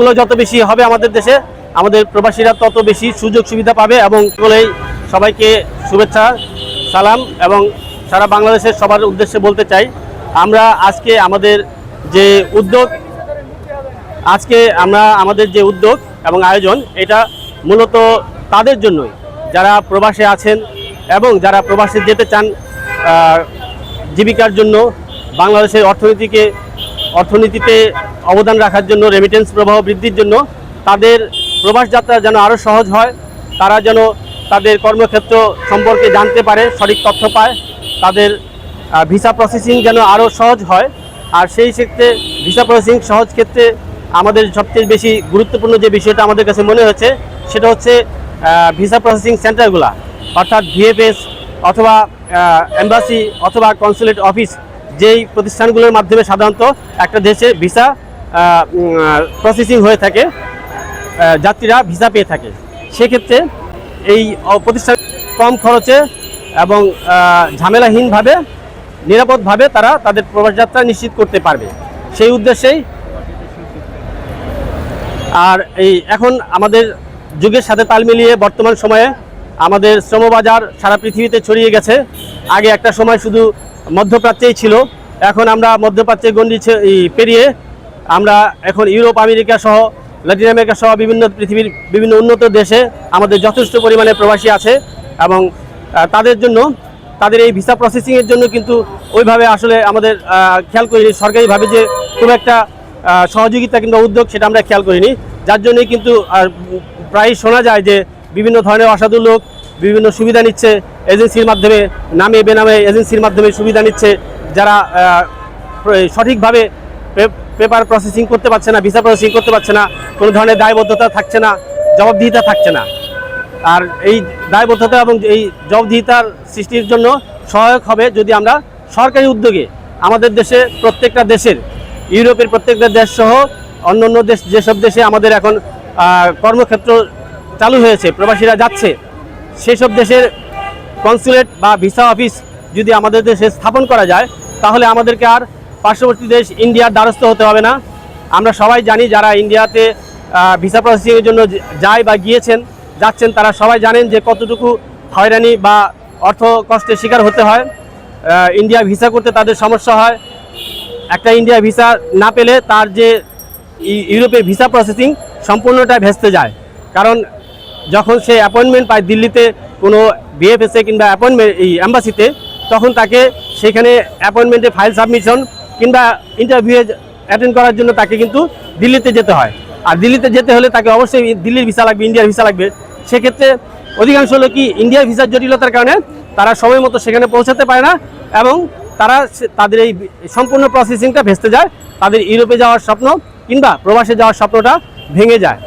গুলো যত বেশি হবে আমাদের দেশে, আমাদের প্রবাসীরা তত বেশি সুযোগ সুবিধা পাবে এবং বলেই সবাইকে শুভেচ্ছা, সালাম এবং সারা বাংলাদেশের সবার উদ্দেশ্যে বলতে চাই, আমরা আজকে আমাদের যে উদ্যোগ, আজকে আমরা আমাদের যে উদ্যোগ এবং আয়োজন, এটা মূলত তাদের জন্যই। যারা প্রবাসে আছেন এবং যারা প্রবাসে যেতে চান জীবিকার জন্য বাংলাদেশের অর্থনীতিকে, অর্থনীতিতে অবদান রাখার জন্য রেমিটেন্স প্রবাহ বৃদ্ধির জন্য, তাদের প্রবাস যাত্রা যেন আরও সহজ হয়, তারা যেন তাদের কর্মক্ষেত্র সম্পর্কে জানতে পারে, সঠিক তথ্য পায়, তাদের ভিসা প্রসেসিং যেন আরও সহজ হয়, আর সেই ক্ষেত্রে ভিসা প্রসেসিং সহজ ক্ষেত্রে আমাদের সবচেয়ে বেশি গুরুত্বপূর্ণ যে বিষয়টা আমাদের কাছে মনে হচ্ছে সেটা হচ্ছে ভিসা প্রসেসিং সেন্টারগুলা অর্থাৎ ভিএফএস অথবা এম্বাসি অথবা কনসুলেট অফিস যেই প্রতিষ্ঠানগুলোর মাধ্যমে সাধারণত একটা দেশে ভিসা প্রসেসিং হয়ে থাকে যাত্রীরা ভিসা পেয়ে থাকে। সেক্ষেত্রে এই প্রতিষ্ঠান কম খরচে এবং ঝামেলাহীনভাবে, নিরাপদভাবে তারা তাদের প্রবাস যাত্রা নিশ্চিত করতে পারবে। সেই উদ্দেশ্যেই আর এই এখন আমাদের যুগের সাথে তাল মিলিয়ে বর্তমান সময়ে আমাদের শ্রমবাজার সারা পৃথিবীতে ছড়িয়ে গেছে। আগে একটা সময় শুধু মধ্যপ্রাচ্যেই ছিল, এখন আমরা মধ্যপ্রাচ্যের গণ্ডি পেরিয়ে আমরা এখন ইউরোপ, আমেরিকা সহ ল্যাটিন আমেরিকা সহ বিভিন্ন পৃথিবীর বিভিন্ন উন্নত দেশে আমাদের যথেষ্ট পরিমাণে প্রবাসী আছে এবং তাদের জন্য, তাদের এই ভিসা প্রসেসিংয়ের জন্য কিন্তু ওইভাবে আসলে আমাদের খেয়াল করিনি। সরকারিভাবে যে খুব একটা সহযোগিতা কিংবা উদ্যোগ সেটা আমরা খেয়াল করিনি। যার জন্যই কিন্তু প্রায় শোনা যায় যে বিভিন্ন ধরনের অসাধু লোক বিভিন্ন সুবিধা নিচ্ছে এজেন্সির মাধ্যমে, নামে বেনামে এজেন্সির মাধ্যমে সুবিধা নিচ্ছে যারা সঠিকভাবে পেপার প্রসেসিং করতে পারছে না ভিসা প্রসেসিং করতে পারছে না, কোনো ধরনের দায়বদ্ধতা থাকছে না, জবাবদিহিতা থাকছে না। আর এই দায়বদ্ধতা এবং এই জবাবদিহিতার সৃষ্টির জন্য সহায়ক হবে যদি আমরা সরকারি উদ্যোগে আমাদের দেশে প্রত্যেকটা দেশের, ইউরোপের প্রত্যেকটা দেশ সহ অন্য অন্য দেশ, যেসব দেশে আমাদের এখন কর্মক্ষেত্র চালু হয়েছে, প্রবাসীরা যাচ্ছে, সেসব দেশের কনসুলেট বা ভিসা অফিস যদি আমাদের দেশে স্থাপন করা যায়, তাহলে আমাদেরকে আর পার্শ্ববর্তী দেশ ইন্ডিয়ার দ্বারস্থ হতে হবে না। আমরা সবাই জানি যারা ইন্ডিয়াতে ভিসা প্রসেসিংয়ের জন্য যায় বা গিয়েছেন, যাচ্ছেন, তারা সবাই জানেন যে কতটুকু হয়রানি বা অর্থ কষ্টের শিকার হতে হয়। ইন্ডিয়া ভিসা করতে তাদের সমস্যা হয়। একটা ইন্ডিয়া ভিসা না পেলে তার যে ইউরোপের ভিসা প্রসেসিং সম্পূর্ণটা ভেস্তে যায়। কারণ যখন সে অ্যাপয়েন্টমেন্ট পায় দিল্লিতে কোনো বিএফএসএ কিংবা অ্যাপয়েন্টমেন্ট এই অ্যাম্বাসিতে তখন তাকে সেখানে অ্যাপয়েন্টমেন্টে ফাইল সাবমিশন কিংবা ইন্টারভিউ অ্যাটেন্ড করার জন্য তাকে কিন্তু দিল্লিতে যেতে হয়। আর দিল্লিতে যেতে হলে তাকে অবশ্যই দিল্লির ভিসা লাগবে ইন্ডিয়ার ভিসা লাগবে। সেক্ষেত্রে অধিকাংশ হলো কি ইন্ডিয়ার ভিসার জটিলতার কারণে তারা সময় মতো সেখানে পৌঁছাতে পারে না এবং তারা তাদের এই সম্পূর্ণ প্রসেসিংটা ভেস্তে যায়। তাদের ইউরোপে যাওয়ার স্বপ্ন কিংবা প্রবাসে যাওয়ার স্বপ্নটা ভেঙে যায়।